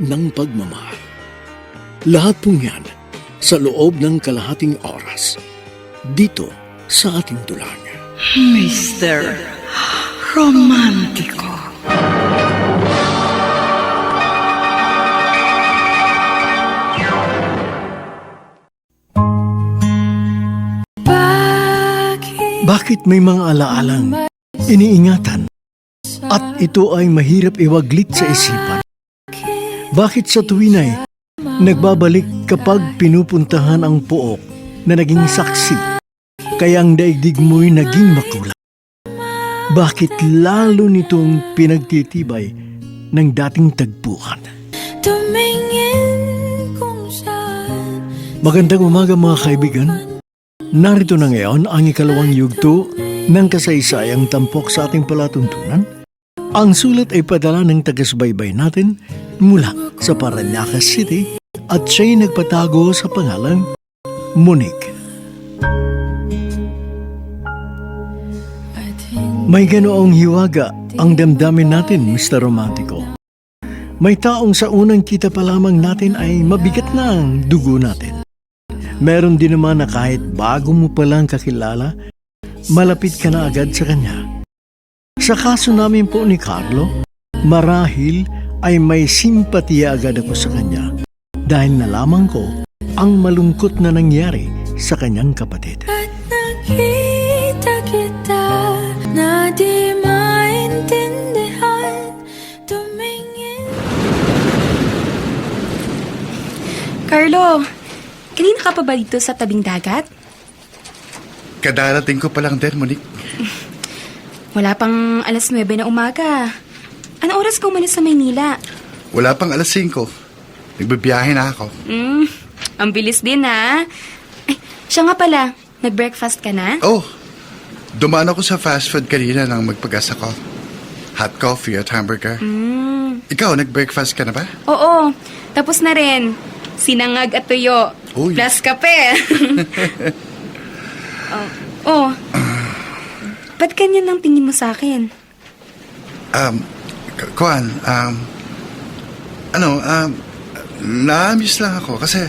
ng pagmamahal. Lahat pong yan sa loob ng kalahating oras dito sa ating dulang. Mr. Romantico. Bakit may mga alaalang iniingatan at ito ay mahirap iwaglit sa isipan? Bakit sa tuwin ay nagbabalik kapag pinupuntahan ang pook na naging saksi kaya ang daigdig mo'y naging makulay? Bakit lalo nitong pinagtitibay ng dating tagpuan? Magandang umaga mga kaibigan. Narito na ngayon ang ikalawang yugto ng kasaysayang tampok sa ating palatuntunan. Ang sulat ay padala ng tagasbaybay natin mula sa Paranaque City at siya'y nagpatago sa pangalang Monique. May ganoong hiwaga ang damdamin natin, Mr. Romantico. May taong sa unang kita pa lamang natin ay mabigat na ang dugo natin. Meron din naman na kahit bago mo pa lang kakilala, malapit ka na agad sa kanya. Sa kaso namin po ni Carlo, marahil ay may simpatiya agad ako sa kanya dahil nalaman ko ang malungkot na nangyari sa kanyang kapatid. at nakita kita na di maintindihan Tumingin Carlo, kanina ka pa ba dito sa tabing dagat? Kadarating ko pa lang din, Monique. Wala pang alas 9 na umaga. Ano oras ka umalis sa Maynila? Wala pang alas 5. Nagbibiyahe na ako. Hmm, ang bilis din ha. Ay, siya nga pala, nag-breakfast ka na? Oh, dumaan ako sa fast food kanina nang magpag-asa ko. Hot coffee at hamburger. Hmm, Ikaw, nag-breakfast ka na ba? oo, tapos na rin. Sinangag at tuyo. Uy. Plus kape. oh, oh. Ba't ganyan ang tingin mo sa akin? Um, Kuan, um, ano, um, na-miss lang ako kasi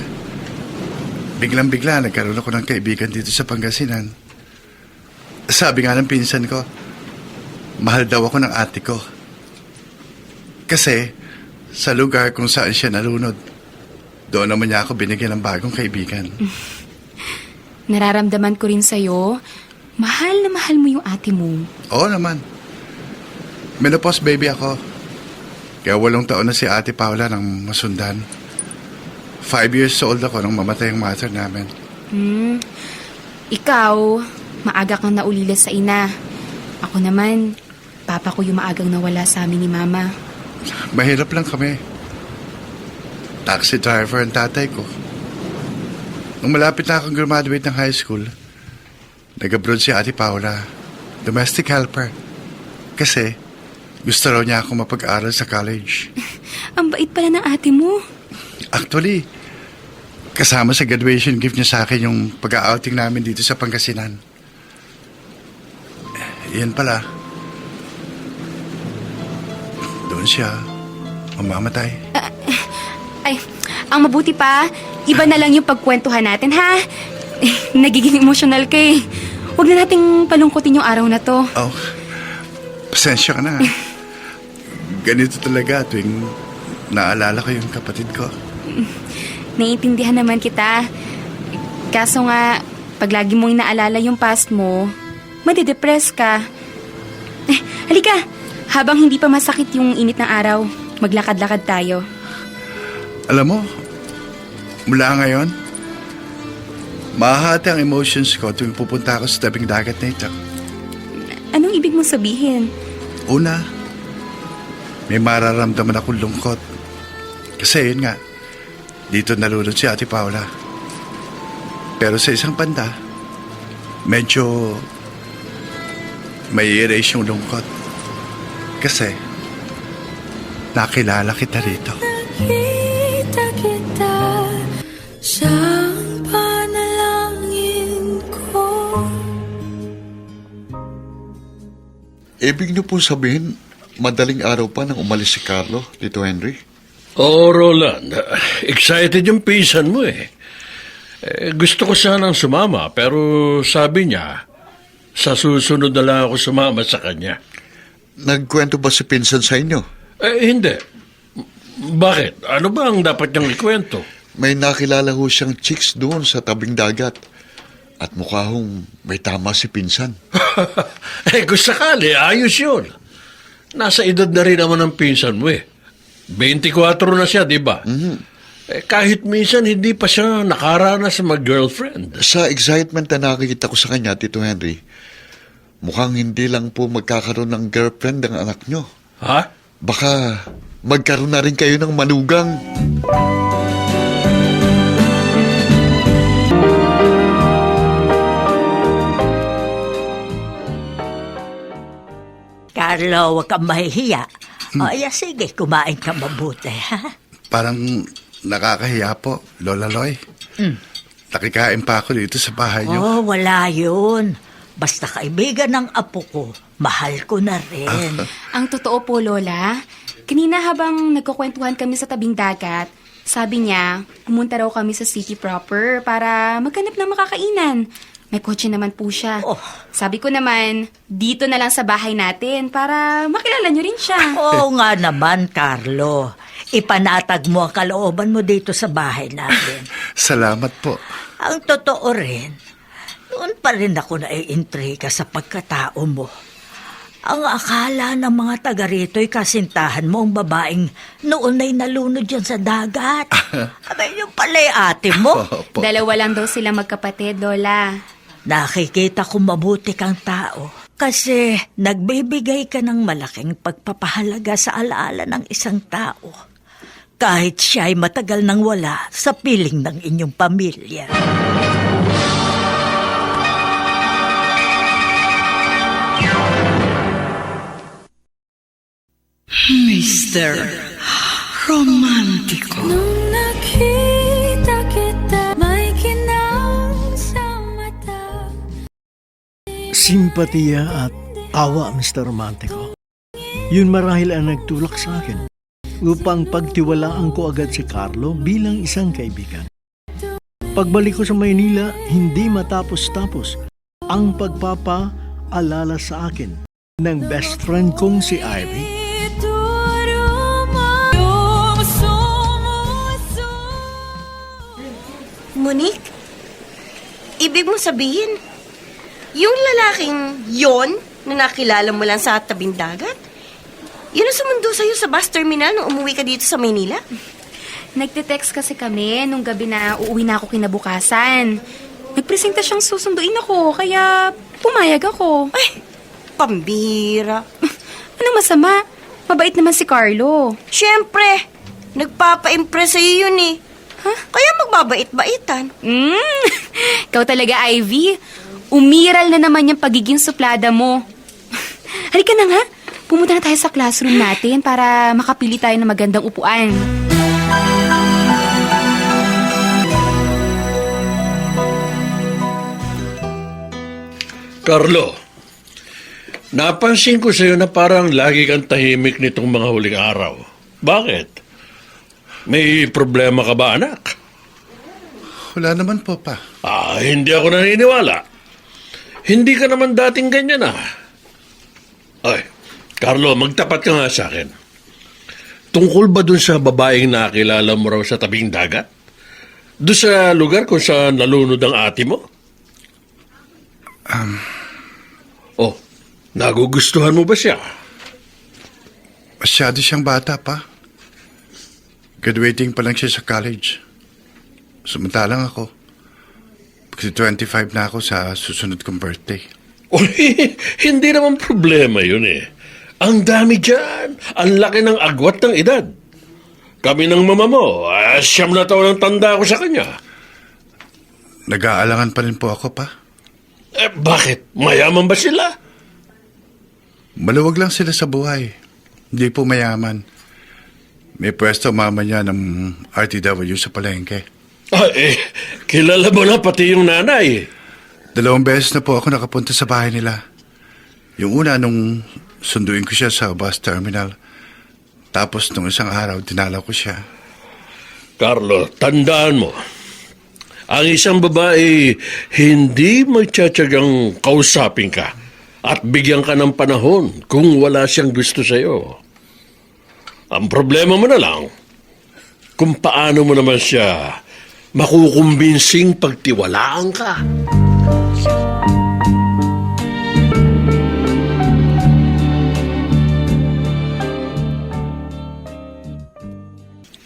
biglang-bigla nagkaroon ako ng kaibigan dito sa Pangasinan. Sabi nga ng pinsan ko, mahal daw ako ng ate ko. Kasi sa lugar kung saan siya nalunod, doon naman niya ako binigyan ng bagong kaibigan. Nararamdaman ko rin sa'yo, mahal na mahal mo yung ate mo. Oo naman. Menopause baby ako. Kaya walong taon na si Ate Paula nang masundan. Five years old ako nang mamatay ang mother namin. Hmm. Ikaw, maaga kang naulila sa ina. Ako naman, papa ko yung maagang nawala sa amin ni mama. Mahirap lang kami. Taxi driver ang tatay ko. Nung malapit na akong graduate ng high school, nag-abroad si Ate Paula, domestic helper. Kasi gusto raw niya ako mapag-aral sa college. Ang bait pala ng ate mo. Actually, kasama sa graduation gift niya sa akin yung pag-outing namin dito sa Pangasinan. Yan pala. Doon siya. Mamamatay. Ay, ang mabuti pa, iba na lang yung pagkwentuhan natin, ha? Nagiging emotional ka eh. Huwag na nating palungkutin yung araw na to. Oh, pasensya ka na. Ganito talaga tuwing naalala ko yung kapatid ko. Naiintindihan naman kita. Kaso nga, pag lagi mong inaalala yung past mo, madidepress ka. Eh, halika. Habang hindi pa masakit yung init ng araw, maglakad-lakad tayo. Alam mo, mula ngayon, mahahati ang emotions ko tuwing pupunta ako sa tabing dagat na ito. Anong ibig mong sabihin? Una, may mararamdaman akong lungkot. Kasi yun nga, dito nalulod si Ate Paula. Pero sa isang banda, medyo may erase yung lungkot. Kasi, nakilala kita rito. Kita Ibig niyo po sabihin, madaling araw pa nang umalis si Carlo, Tito Henry? Oo, Roland. Excited yung pinsan mo eh. Eh, Gusto ko sanang sumama, pero sabi niya, sa susunod na lang ako sumama sa kanya. Nagkwento ba si Pinsan sa inyo? Eh, hindi. Bakit? Ano ba ang dapat niyang ikwento? May nakilala ho siyang chicks doon sa tabing dagat. At mukha hong may tama si Pinsan. eh, kung sakali, ayos yun. Nasa edad na rin naman ang pinsan mo eh. 24 na siya, di ba? Eh, kahit minsan hindi pa siya nakaranas sa mag-girlfriend. Sa excitement na nakikita ko sa kanya, Tito Henry, mukhang hindi lang po magkakaroon ng girlfriend ang anak nyo. Ha? Baka magkaroon na rin kayo ng manugang. Carlo, huwag kang mahihiya. O, iya, sige, kumain ka mabuti, ha? Parang nakakahiya po, Lola Loy. Nakikain pa ako dito sa bahay niyo. Oh, wala yun. Basta kaibigan ng apo ko, mahal ko na rin. Ang totoo po, Lola, kanina habang nagkukwentuhan kami sa tabing dagat, sabi niya, pumunta raw kami sa city proper para maghanap ng makakainan. May kotse naman po siya. Oh. Sabi ko naman, dito na lang sa bahay natin para makilala niyo rin siya. Oo nga naman, Carlo. Ipanatag mo ang kalooban mo dito sa bahay natin. Salamat po. ang totoo rin, noon pa rin ako naiintriga sa pagkatao mo. Ang akala ng mga taga rito'y kasintahan mo ang babaeng noon ay nalunod dyan sa dagat. Abay, yung pala'y ate mo. Opo. Dalawa lang daw sila magkapatid, Lola. Nakikita ko mabuti kang tao. Kasi nagbibigay ka ng malaking pagpapahalaga sa alaala ng isang tao. Kahit siya ay matagal nang wala sa piling ng inyong pamilya. Mr. Romantiko. Nung Simpatiya at awa, Mr. Romantico. Yun marahil ang nagtulak sa akin upang pagtiwalaan ko agad si Carlo bilang isang kaibigan. Pagbalik ko sa Maynila, hindi matapos-tapos ang pagpapaalala sa akin ng best friend kong si Ivy Monique, ibig mo sabihin, yung lalaking yon na nakilala mo lang sa tabing dagat, yun ang sumundo sa'yo sa bus terminal nung umuwi ka dito sa Maynila? Nagte-text kasi kami nung gabi na uuwi na ako kinabukasan. Nagpresenta siyang susunduin ako, kaya pumayag ako. Ay, pambira. Anong masama? Mabait naman si Carlo. Siyempre, nagpapa-impress sa'yo yun eh. Kaya magbabait-baitan. Mm, ikaw talaga, Ivy. Umiral na naman yung pagiging suplada mo. Halika na nga. Pumunta na tayo sa classroom natin para makapili tayo ng magandang upuan. Carlo, napansin ko sa'yo na parang lagi kang tahimik nitong mga huling araw. Bakit? May problema ka ba, anak? Wala naman po pa. Ah, hindi ako naniniwala. Hindi ka naman dating ganyan ah. Ay, Carlo, magtapat ka nga sa akin. tungkol ba dun sa babaeng nakilala mo raw sa tabing dagat? Doon sa lugar kung saan nalunod ang ate mo? oh, nagugustuhan mo ba siya? Masyado siyang bata pa. Graduating pa lang siya sa college. Samantalang ako. Kasi 25 na ako sa susunod kong birthday. Uy, hindi naman problema yun eh. Ang dami dyan. Ang laki ng agwat ng edad. Kami ng mama mo, ah, siyam na taon ang tanda ko sa kanya. Nag-aalangan pa rin po ako pa. Eh, bakit? Mayaman ba sila? Maluwag lang sila sa buhay. Hindi po mayaman. May pwesto mama niya ng RTW sa palengke. Ah, eh, kilala mo na pati yung nanay. Dalawang beses na po ako nakapunta sa bahay nila. Yung una nung sunduin ko siya sa bus terminal. Tapos nung isang araw, dinala ko siya. Carlo, tandaan mo. Ang isang babae, hindi magtsatsagang kausapin ka at bigyan ka ng panahon kung wala siyang gusto sa'yo. Ang problema mo na lang, kung paano mo naman siya makukumbinsing pagtiwalaan ka.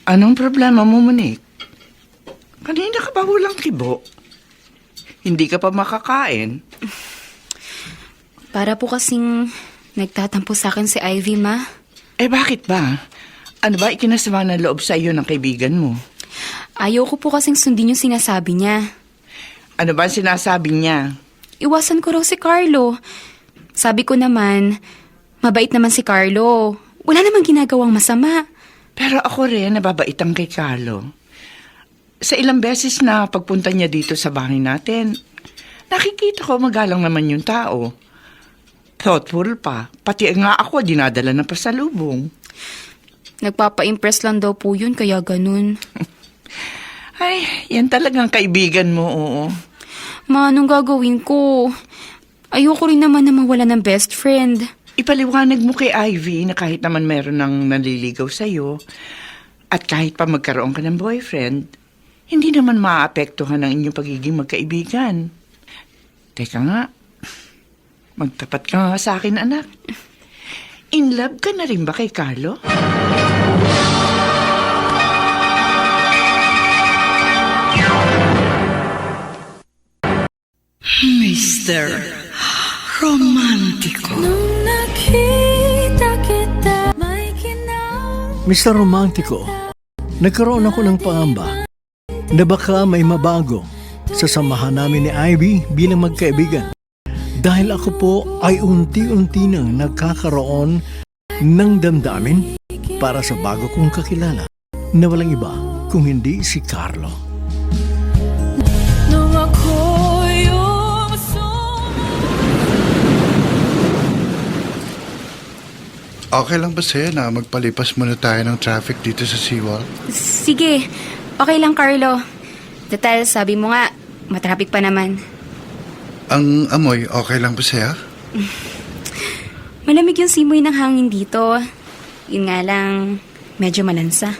Anong problema mo, Monique? Kanina ka pa walang kibo. Hindi ka pa makakain. Para po kasing nagtatampo sa akin si Ivy, ma. Eh bakit ba? Ano ba ikinasama ng loob sa iyo ng kaibigan mo? Ayaw ko po kasing sundin yung sinasabi niya. Ano ba ang sinasabi niya? Iwasan ko raw si Carlo. Sabi ko naman, mabait naman si Carlo. Wala namang ginagawang masama. Pero ako rin nababaitan kay Carlo. Sa ilang beses na pagpunta niya dito sa bahay natin, nakikita ko magalang naman yung tao. Thoughtful pa. Pati nga ako dinadala ng pasalubong. Nagpapa-impress lang daw po yun, kaya ganun. Ay, yan talagang kaibigan mo, oo. Ma, anong gagawin ko? Ayoko rin naman na mawala ng best friend. Ipaliwanag mo kay Ivy na kahit naman meron ng naliligaw sa'yo at kahit pa magkaroon ka ng boyfriend, hindi naman maapektuhan ang inyong pagiging magkaibigan. Teka nga, magtapat ka nga sa akin, anak. In love ka na rin ba kay Carlo? Mr. Romantico. Nung nakita kita Mr. Romantico, nagkaroon ako ng pangamba na baka may mabago sa samahan namin ni Ivy bilang magkaibigan. Dahil ako po ay unti-unti nang nagkakaroon ng damdamin para sa bago kong kakilala na walang iba kung hindi si Carlo. Okay lang ba sa'yo na magpalipas muna tayo ng traffic dito sa seawall? Sige, okay lang, Carlo. Total, sabi mo nga, matraffic pa naman. Ang amoy, okay lang ba sa'yo? Malamig yung simoy ng hangin dito. Yun nga lang, medyo malansa.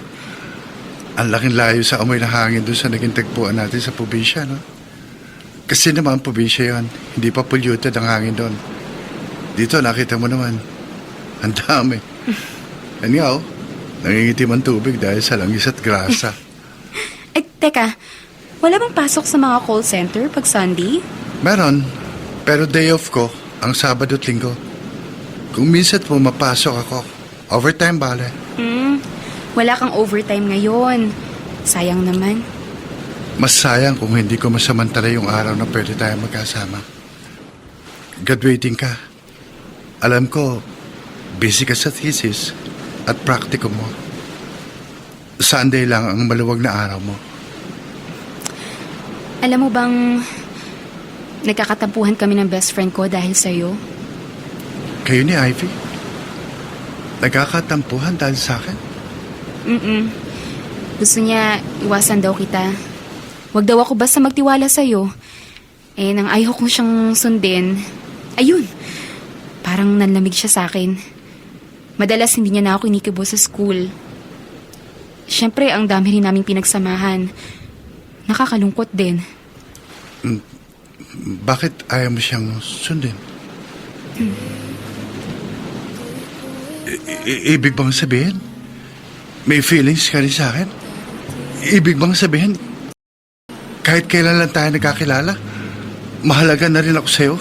Ang laking layo sa amoy ng hangin doon sa naging tagpuan natin sa probinsya, no? Kasi naman, probinsya yon, Hindi pa polluted ang hangin doon. Dito, nakita mo naman. Ang dami. Oh. Nangingitim ang tubig dahil sa langis at grasa. Eh, teka, wala bang pasok sa mga call center pag Sunday? Meron. Pero day off ko, ang Sabado at Linggo. Kung minsan po mapasok ako, overtime bale. Hmm, wala kang overtime ngayon. Sayang naman. Mas sayang kung hindi ko masamantala yung araw na pwede tayo magkasama. Graduating ka. Alam ko, busy ka sa thesis at practicum mo. Sunday lang ang maluwag na araw mo. Alam mo bang nagkakatampuhan kami ng best friend ko dahil sa'yo? Kayo ni Ivy? Nagkakatampuhan dahil sa akin? Mm-mm. Gusto niya iwasan daw kita. Huwag daw ako basta magtiwala sa'yo. Eh, nang ayaw kong siyang sundin, ayun, parang nanlamig siya sa akin. Madalas hindi niya na ako inikibo sa school. Siyempre, ang dami rin naming pinagsamahan. Nakakalungkot din. Bakit ayaw mo siyang sundin? I- i- ibig bang sabihin? May feelings ka rin sa akin? Ibig bang sabihin? Kahit kailan lang tayo nagkakilala, mahalaga na rin ako sa'yo?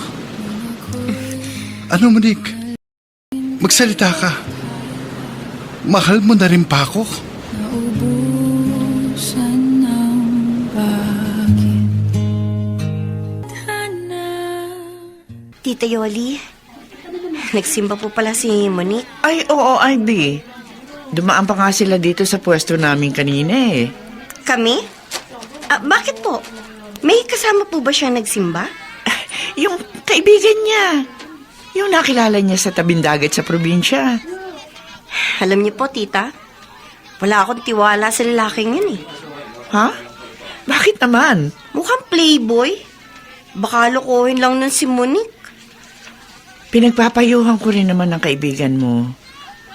Ano, Monique? Magsalita ka. Mahal mo na rin pa ako? Naubusan ng bakit Hana Tita Yoli, nagsimba po pala si Monique. Ay, oo, Ivy. Dumaan pa nga sila dito sa pwesto namin kanina eh. Kami? Ah, bakit po? May kasama po ba siya nagsimba? Yung kaibigan niya. Yung nakilala niya sa tabing dagat sa probinsya. Alam niyo po, tita, wala akong tiwala sa lalaking yun eh. Ha? Bakit naman? Mukhang playboy. Baka lokohin lang nun si Monique. Pinagpapayuhan ko rin naman ng kaibigan mo.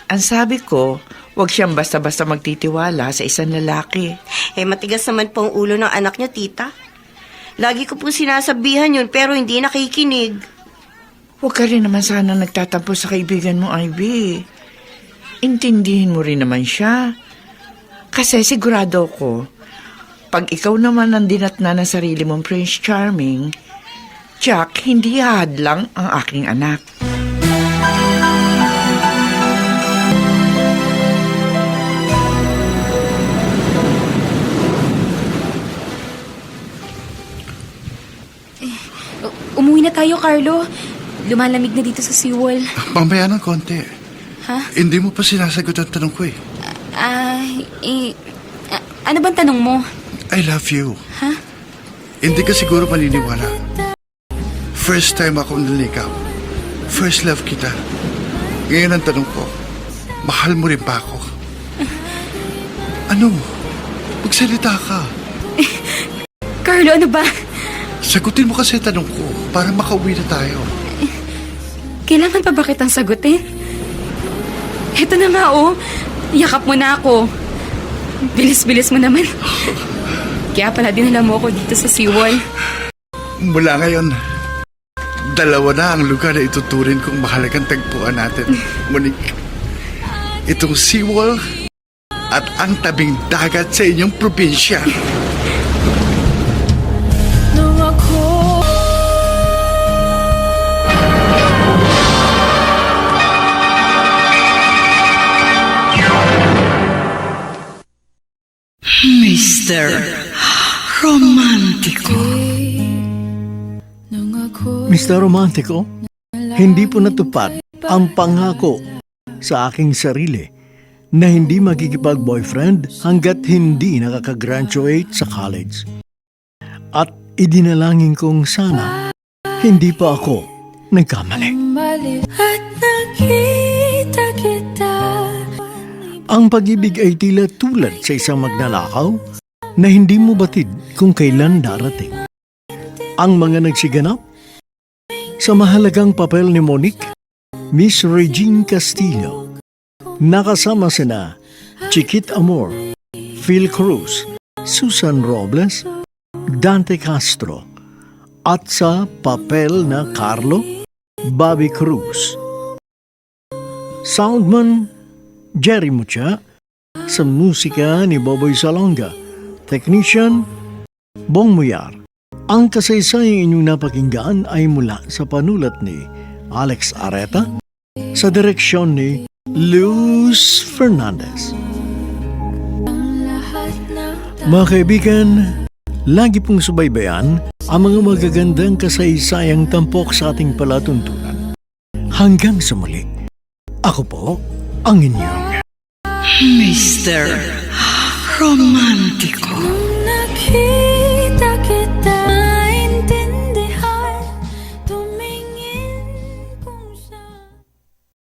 Ang sabi ko, huwag siyang basta-basta magtitiwala sa isang lalaki. Eh, matigas naman po ang ulo ng anak niyo, tita. Lagi ko po sinasabihan yun, pero hindi nakikinig. Huwag ka rin naman sana nagtatampo sa kaibigan mo, Ivy. Intindihin mo rin naman siya. Kasi sigurado ko, pag ikaw naman ang dinatna ng sarili mong Prince Charming, Jack, hindi hadlang ang aking anak. U- umuwi na tayo, Carlo. Lumalamig na dito sa seawall. Mamaya ng konti. Ha? Hindi mo pa sinasagot ang tanong ko eh. Ah, eh, ah, ano bang tanong mo? I love you. Ha? Hindi ka siguro maniniwala. First time akong nalikaw. First love kita. Ngayon ang tanong ko, mahal mo rin pa ako? Ano? Magsalita ka. Carlo, ano ba? Sagutin mo kasi ang tanong ko para makauwi na tayo. Kailangan pa ba kitang sagutin? Eto na nga, oh. Yakap mo na ako. Bilis-bilis mo naman. Kaya pala dinala mo ako dito sa seawall. Mula ngayon, dalawa na ang lugar na ituturin kong mahalagang tagpuan natin. Monique, itong seawall at ang tabing dagat sa inyong probinsya. Mr. Romantico, hindi po natupad ang pangako sa aking sarili na hindi magkikipag-boyfriend hanggat hindi nakakagraduate sa college. At idinalangin kong sana hindi pa ako nagkamali. mali At nakita kita Ang pag-ibig ay tila tulad sa isang magnanakaw na hindi mo batid kung kailan darating. Ang mga nagsiganap sa mahalagang papel ni Monique, Miss Regine Castillo, nakasama sina Chiquit Amor, Phil Cruz, Susan Robles, Dante Castro, at sa papel na Carlo, Bobby Cruz. Soundman Jerry Mucha sa musika ni Boboy Salonga, Technician Bong Muyar. Ang kasaysayang inyong napakinggan ay mula sa panulat ni Alex Areta sa direksyon ni Luz Fernandez. Mga kaibigan, lagi pong subaybayan ang mga magagandang kasaysayang tampok sa ating palatuntunan. Hanggang sa muli, ako po ang inyong nung nakita